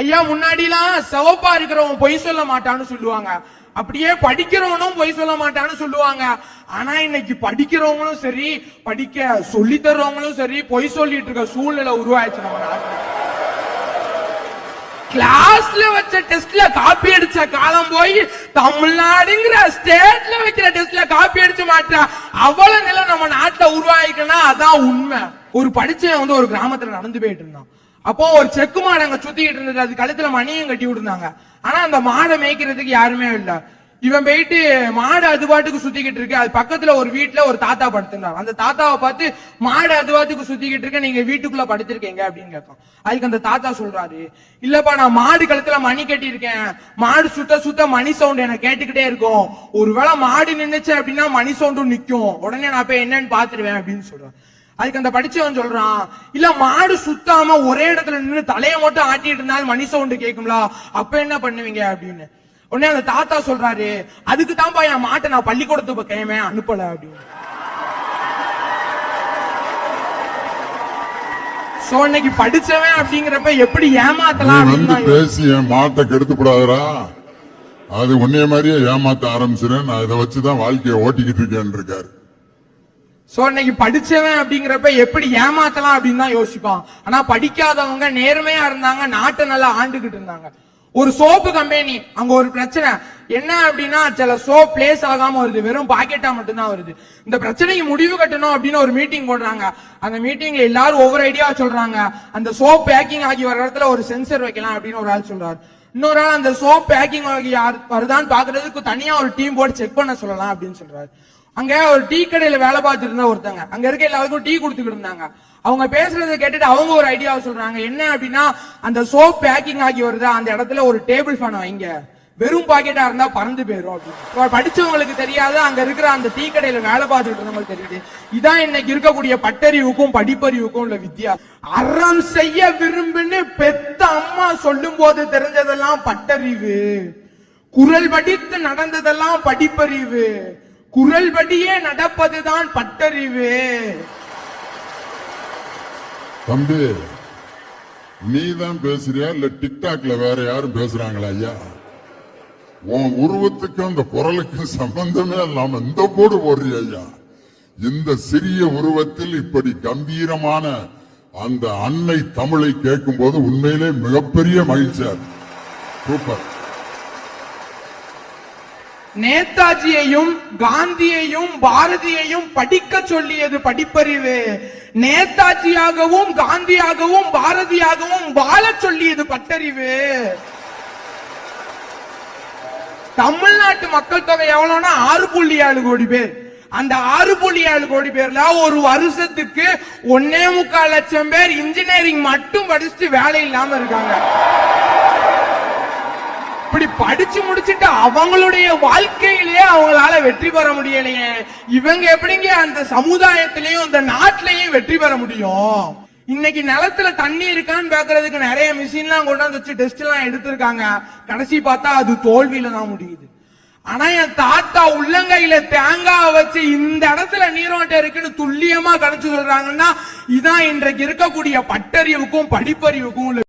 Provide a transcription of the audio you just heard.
ஐயா முன்னாடிலாம் சிவப்பா இருக்கிறவன் பொய் சொல்ல மாட்டான்னு சொல்லுவாங்க. அப்படியே படிக்கிறவனும் பொய் சொல்ல மாட்டான்னு சொல்லுவாங்க. ஆனா இன்னைக்கு படிக்கிறவங்களும் சரி படிக்க சொல்லி தர்றவங்களும் சரி பொய் சொல்லிட்டு இருக்க சூழ்நிலை உருவாயிடுச்சு நம்ம நாட்டுல. கிளாஸ்ல வச்ச டெஸ்ட்ல காப்பி அடிச்ச காலம் போய் தமிழ்நாடுங்கிற ஸ்டேட்ல வைக்கிற டெஸ்ட்ல காப்பி அடிச்சு மாட்டா அவ்வளவு நிலை நம்ம நாட்டுல உருவாயிக்கணும் அதான் உண்மை. ஒரு படிச்சவன் வந்து ஒரு கிராமத்துல நடந்து போயிட்டு இருந்தான். அப்போ ஒரு செக்கு மாடு அங்க சுத்திக்கிட்டு இருந்தது. அது கழுத்துல மணியும் கட்டி விட்டுருந்தாங்க. ஆனா அந்த மாடை மேய்க்கிறதுக்கு யாருமே இல்ல. இவன் போயிட்டு மாடு அது பாட்டுக்கு சுத்திக்கிட்டு இருக்கு. அது பக்கத்துல ஒரு வீட்டுல ஒரு தாத்தா படுத்திருந்தார். அந்த தாத்தாவை பார்த்து மாடு அது பாட்டுக்கு சுத்திக்கிட்டு இருக்க. நீங்க வீட்டுக்குள்ள படுத்திருக்கீங்க அப்படின்னு கேட்கும் அதுக்கு அந்த தாத்தா சொல்றாரு இல்லப்பா நான் மாடு கழுத்துல மணி கட்டி இருக்கேன் மாடு சுத்த சுத்த மணி சவுண்ட் என கேட்டுக்கிட்டே இருக்கும். ஒருவேளை மாடு நின்னுச்சு அப்படின்னா மணி சவுண்டும் நிக்கும். உடனே நான் போய் என்னன்னு பாத்துருவேன் அப்படின்னு சொல்றேன் அதுக்கு அந்த படிச்சவன் சொல்றான் இல்ல மாடு சுத்தாம ஒரே இடத்துல நின்னு தலையை மட்டும் ஆட்டிட்டு இருந்தாலும் மணி சவுண்டு கேட்கும்ல அப்ப என்ன பண்ணுவீங்க? அப்படின்னு. உடனே அந்த தாத்தா சொல்றாரு அதுக்கு தான்ப்பா என் மாட்டை நான் பள்ளிக்கூடத்துக்கு கிழமை அனுப்பல அப்படின்னு. சோ இன்னைக்கு படிச்சவன் அப்படிங்கிறப்ப எப்படி ஏமாத்தலாம் வந்து பேசி என் மாட்டை கெடுத்துப்படாதடா அது உன்னைய மாதிரியே ஏமாத்த ஆரம்பிச்சிருன்னு நான் இதை வச்சுதான் வாழ்க்கையை ஓட்டிக்கிட்டு இருக்கேன்னு இருக்காரு சோ இன்னைக்கு படிச்சவன் அப்படிங்கிறப்ப எப்படி ஏமாத்தலாம் அப்படின்னு தான் யோசிப்பான். ஆனா படிக்காதவங்க நேர்மையா இருந்தாங்க நாட்டை நல்லா ஆண்டுகிட்டு இருந்தாங்க. ஒரு சோப்பு கம்பெனி அங்க ஒரு பிரச்சனை. என்ன அப்படின்னா சில சோப் பிளேஸ் ஆகாம வருது. வெறும் பாக்கெட்டா மட்டும்தான் வருது. இந்த பிரச்சனைக்கு முடிவு கட்டணும் அப்படின்னு ஒரு மீட்டிங் போடுறாங்க. அந்த மீட்டிங்ல எல்லாரும் ஒவ்வொரு ஐடியா சொல்றாங்க. அந்த சோப் பேக்கிங் ஆகி வர இடத்துல ஒரு சென்சர் வைக்கலாம் அப்படின்னு ஒரு ஆள் சொல்றாரு. இன்னொரு ஆள் அந்த சோப் பேக்கிங் ஆகி யார் வருதான்னு பாக்குறதுக்கு தனியா ஒரு டீம் போட்டு செக் பண்ண சொல்லலாம் அப்படின்னு சொல்றாரு. அங்க ஒரு டீ கடையில வேலை பார்த்துட்டு இருந்த ஒருத்தங்க. அங்க இருக்க எல்லாருக்கும் டீ கொடுத்துக்கிட்டு இருந்தாங்க அவங்க பேசுறதை கேட்டுட்டு அவங்க ஒரு ஐடியாவை சொல்றாங்க. என்ன அப்படின்னா அந்த சோப் பேக்கிங் ஆகி வருதா? அந்த இடத்துல ஒரு டேபிள் ஃபேன் வைங்க. வெறும் பாக்கெட்டா இருந்தா பறந்து போயிடும் அப்படின்னு. படிச்சவங்களுக்கு தெரியாது. அங்க இருக்கிற அந்த டீ கடையில வேலை பார்த்துட்டு இருந்தவங்களுக்கு தெரியுது. இதான் இன்னைக்கு இருக்கக்கூடிய பட்டறிவுக்கும் படிப்பறிவுக்கும் உள்ள வித்தியாசம். அறம் செய்ய விரும்புன்னு பெத்த அம்மா சொல்லும் போது தெரிஞ்சதெல்லாம் பட்டறிவு. குரல் படித்து நடந்ததெல்லாம் படிப்பறிவு. குரல்படியே நடப்பதுதான் பட்டறிவு. தம்பி நீ தான் பேசுறியா? இல்ல டிக்டாக்ல வேற யாரும் பேசுறாங்களா ஐயா? உன் உருவத்துக்கும் அந்த குரலுக்கும் சம்பந்தமே இல்லாம இந்த போடு போடுறிய ஐயா. இந்த சிறிய உருவத்தில் இப்படி கம்பீரமான அந்த அன்னை தமிழை கேட்கும் போது உண்மையிலே மிகப்பெரிய மகிழ்ச்சியா சூப்பர். நேதாஜியையும் காந்தியையும் பாரதியையும் படிக்க சொல்லியது படிப்பறிவு. நேதாஜியாகவும் காந்தியாகவும் பாரதியாகவும் வாழ சொல்லியது பட்டறிவு. தமிழ்நாட்டு மக்கள் தொகை எவ்வளவுனா ஆறு புள்ளி ஏழு கோடி பேர். அந்த ஆறு புள்ளி ஏழு கோடி பேர்ல ஒரு வருஷத்துக்கு ஒன்னே முக்கால் லட்சம் பேர் இன்ஜினியரிங் மட்டும் படிச்சுட்டு வேலை இல்லாம இருக்காங்க. அப்படி படிச்சு முடிச்சுட்டு அவங்களுடைய வாழ்க்கையிலேயே அவங்களால வெற்றி பெற முடியலையே. இவங்க எப்படிங்க அந்த சமுதாயத்திலையும் அந்த நாட்டிலையும் வெற்றி பெற முடியும்? இன்னைக்கு நிலத்துல தண்ணி இருக்கான்னு பாக்குறதுக்கு நிறைய மிஷின்லாம் கொண்டாந்து வச்சு டெஸ்ட் எல்லாம் எடுத்திருக்காங்க. கடைசி பார்த்தா அது தோல்வியில தான் முடியுது. ஆனா என் தாத்தா உள்ளங்கையில தேங்காய் வச்சு இந்த இடத்துல நீரோட்டம் இருக்குன்னு துல்லியமா கணிச்சு சொல்றாங்கன்னா இதான் இன்றைக்கு இருக்கக்கூடிய பட்டறிவுக்கும் படிப்பறிவுக்கும்